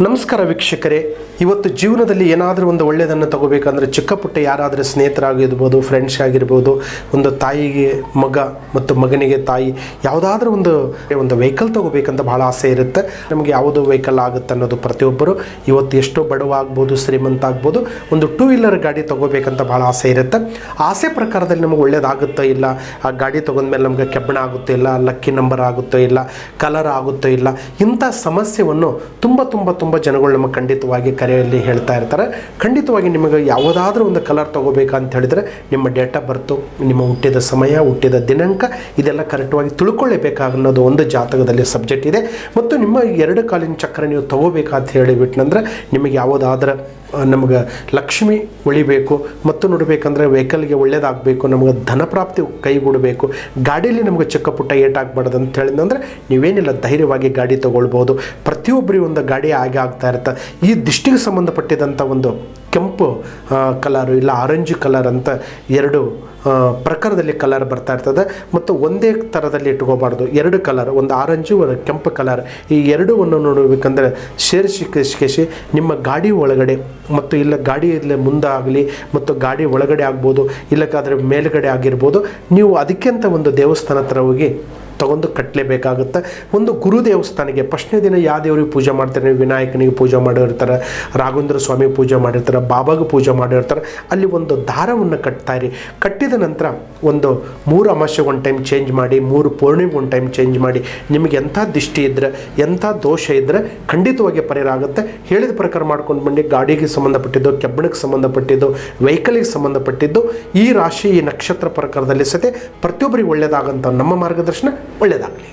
ನಮಸ್ಕಾರ ವೀಕ್ಷಕರೇ. ಇವತ್ತು ಜೀವನದಲ್ಲಿ ಏನಾದರೂ ಒಂದು ಒಳ್ಳೆಯದನ್ನು ತಗೋಬೇಕಂದ್ರೆ ಚಿಕ್ಕ ಪುಟ್ಟ ಯಾರಾದರೂ ಸ್ನೇಹಿತರಾಗಿರ್ಬೋದು ಫ್ರೆಂಡ್ಸ್ ಆಗಿರ್ಬೋದು, ಒಂದು ತಾಯಿಗೆ ಮಗ ಮತ್ತು ಮಗನಿಗೆ ತಾಯಿ, ಯಾವುದಾದ್ರೂ ಒಂದು ಒಂದು ವೆಹಿಕಲ್ ತಗೋಬೇಕಂತ ಭಾಳ ಆಸೆ ಇರುತ್ತೆ. ನಮಗೆ ಯಾವುದು ವೆಹಿಕಲ್ ಆಗುತ್ತೆ ಅನ್ನೋದು ಪ್ರತಿಯೊಬ್ಬರು. ಇವತ್ತು ಎಷ್ಟೋ ಬಡವ ಆಗ್ಬೋದು ಶ್ರೀಮಂತ ಆಗ್ಬೋದು ಒಂದು ಟೂ ವೀಲರ್ ಗಾಡಿ ತಗೋಬೇಕಂತ ಭಾಳ ಆಸೆ ಇರುತ್ತೆ. ಆಸೆ ಪ್ರಕಾರದಲ್ಲಿ ನಮಗೆ ಒಳ್ಳೇದಾಗುತ್ತೋ ಇಲ್ಲ, ಆ ಗಾಡಿ ತಗೊಂಡ್ಮೇಲೆ ನಮಗೆ ಕೆಬ್ಬಣ ಆಗುತ್ತೋ ಇಲ್ಲ ಲಕ್ಕಿ ನಂಬರ್ ಆಗುತ್ತೋ ಇಲ್ಲ ಕಲರ್ ಆಗುತ್ತೋ ಇಲ್ಲ, ಇಂಥ ಸಮಸ್ಯೆಯನ್ನು ತುಂಬ ತುಂಬ ತುಂಬ ಜನಗಳು ನಮಗೆ ಖಂಡಿತವಾಗಿ ಕರೆಯಲ್ಲಿ ಹೇಳ್ತಾ ಇರ್ತಾರೆ. ಖಂಡಿತವಾಗಿ ನಿಮಗೆ ಯಾವುದಾದ್ರೂ ಒಂದು ಕಲರ್ ತೊಗೋಬೇಕಂತ ಹೇಳಿದರೆ ನಿಮ್ಮ ಡೇಟ್ ಆಫ್ ಬರ್ತು ನಿಮ್ಮ ಹುಟ್ಟಿದ ಸಮಯ, ಹುಟ್ಟಿದ ದಿನಾಂಕ ಇದೆಲ್ಲ ಕರೆಕ್ಟವಾಗಿ ತಿಳ್ಕೊಳ್ಳೇಬೇಕಾಗನ್ನೋದು ಒಂದು ಜಾತಕದಲ್ಲಿ ಸಬ್ಜೆಕ್ಟ್ ಇದೆ. ಮತ್ತು ನಿಮ್ಮ ಎರಡು ಕಾಲಿನ ಚಕ್ರ ನೀವು ತೊಗೋಬೇಕಂತ ಹೇಳಿಬಿಟ್ನಂದ್ರೆ ನಿಮಗೆ ಯಾವುದಾದ್ರೂ ನಮಗೆ ಲಕ್ಷ್ಮಿ ಉಳಿಬೇಕು ಮತ್ತು ನೋಡಬೇಕಂದ್ರೆ ವೆಹಿಕಲ್ಗೆ ಒಳ್ಳೇದಾಗಬೇಕು, ನಮಗೆ ಧನ ಪ್ರಾಪ್ತಿ ಕೈಗೂಡಬೇಕು ಗಾಡಿಯಲ್ಲಿ ನಮಗೆ ಚಿಕ್ಕ ಪುಟ್ಟ ಏಟಾಗಬಾರ್ದು ಅಂತ ಹೇಳಿದಂದ್ರೆ ನೀವೇನಿಲ್ಲ, ಧೈರ್ಯವಾಗಿ ಗಾಡಿ ತೊಗೊಳ್ಬೋದು. ಪ್ರತಿಯೊಬ್ಬರಿಗೂ ಒಂದು ಗಾಡಿ ಆಗಿ ಆಗ್ತಾ ಇರುತ್ತೆ. ಈ ದಿಷ್ಟಿಗೆ ಸಂಬಂಧಪಟ್ಟಿದಂಥ ಒಂದು ಕೆಂಪು ಕಲರು ಇಲ್ಲ ಆರೆಂಜ್ ಕಲರ್ ಅಂತ ಎರಡು ಪ್ರಕಾರದಲ್ಲಿ ಕಲರ್ ಬರ್ತಾ ಇರ್ತದೆ. ಮತ್ತು ಒಂದೇ ಥರದಲ್ಲಿ ಇಟ್ಕೋಬಾರ್ದು. ಎರಡು ಕಲರ್ ಒಂದು ಆರೆಂಜು ಒಂದು ಕೆಂಪು ಕಲರ್ ಈ ಎರಡೂವನ್ನು ನೋಡಬೇಕಂದ್ರೆ ಸೇರಿಸಿ ಕೇಸಿ ನಿಮ್ಮ ಗಾಡಿ ಒಳಗಡೆ ಮತ್ತು ಇಲ್ಲ ಗಾಡಿ ಇಲ್ಲೇ ಮುಂದೆ ಆಗಲಿ ಮತ್ತು ಗಾಡಿ ಒಳಗಡೆ ಆಗ್ಬೋದು ಇಲ್ಲಕ್ಕಾದರೆ ಮೇಲುಗಡೆ ಆಗಿರ್ಬೋದು. ನೀವು ಅದಕ್ಕಿಂತ ಒಂದು ದೇವಸ್ಥಾನ ಹತ್ರ ಹೋಗಿ ತಗೊಂಡು ಕಟ್ಟಲೇಬೇಕಾಗುತ್ತೆ. ಒಂದು ಗುರು ದೇವಸ್ಥಾನಕ್ಕೆ ಫಸ್ಟ್ನೇ ದಿನ ಯಾವ ದೇವ್ರಿಗೆ ಪೂಜೆ ಮಾಡ್ತಾರೆ? ವಿನಾಯಕನಿಗೆ ಪೂಜೆ ಮಾಡಿರ್ತಾರೆ, ರಾಘವೇಂದ್ರ ಸ್ವಾಮಿ ಪೂಜೆ ಮಾಡಿರ್ತಾರೆ, ಬಾಬಾಗೆ ಪೂಜೆ ಮಾಡಿರ್ತಾರೆ. ಅಲ್ಲಿ ಒಂದು ದಾರವನ್ನು ಕಟ್ತಾ ಇರಿ. ಕಟ್ಟಿದ ನಂತರ ಒಂದು ಮೂರು ಅಮಾಸೆಗೆ ಒಂದು ಟೈಮ್ ಚೇಂಜ್ ಮಾಡಿ, ಮೂರು ಪೂರ್ಣಿಮೆಗೆ ಒಂದು ಟೈಮ್ ಚೇಂಜ್ ಮಾಡಿ, ನಿಮಗೆ ಎಂಥ ದಿಷ್ಟಿ ಇದ್ದರೆ ಎಂಥ ದೋಷ ಇದ್ದರೆ ಖಂಡಿತವಾಗಿ ಪರಿಹಾರ ಆಗುತ್ತೆ. ಹೇಳಿದ ಪ್ರಕಾರ ಮಾಡ್ಕೊಂಡು ಬಂದು ಗಾಡಿಗೆ ಸಂಬಂಧಪಟ್ಟಿದ್ದು, ಕೆಬ್ಬಣಕ್ಕೆ ಸಂಬಂಧಪಟ್ಟಿದ್ದು ವೆಹಿಕಲಿಗೆ ಸಂಬಂಧಪಟ್ಟಿದ್ದು, ಈ ರಾಶಿ, ಈ ನಕ್ಷತ್ರ ಪ್ರಕಾರದಲ್ಲಿ ಸತೆ ಪ್ರತಿಯೊಬ್ಬರಿಗೆ ಒಳ್ಳೆಯದಾಗಂಥ ನಮ್ಮ ಮಾರ್ಗದರ್ಶನ. ಒಳ್ಳೆಯದಾಗಲಿ.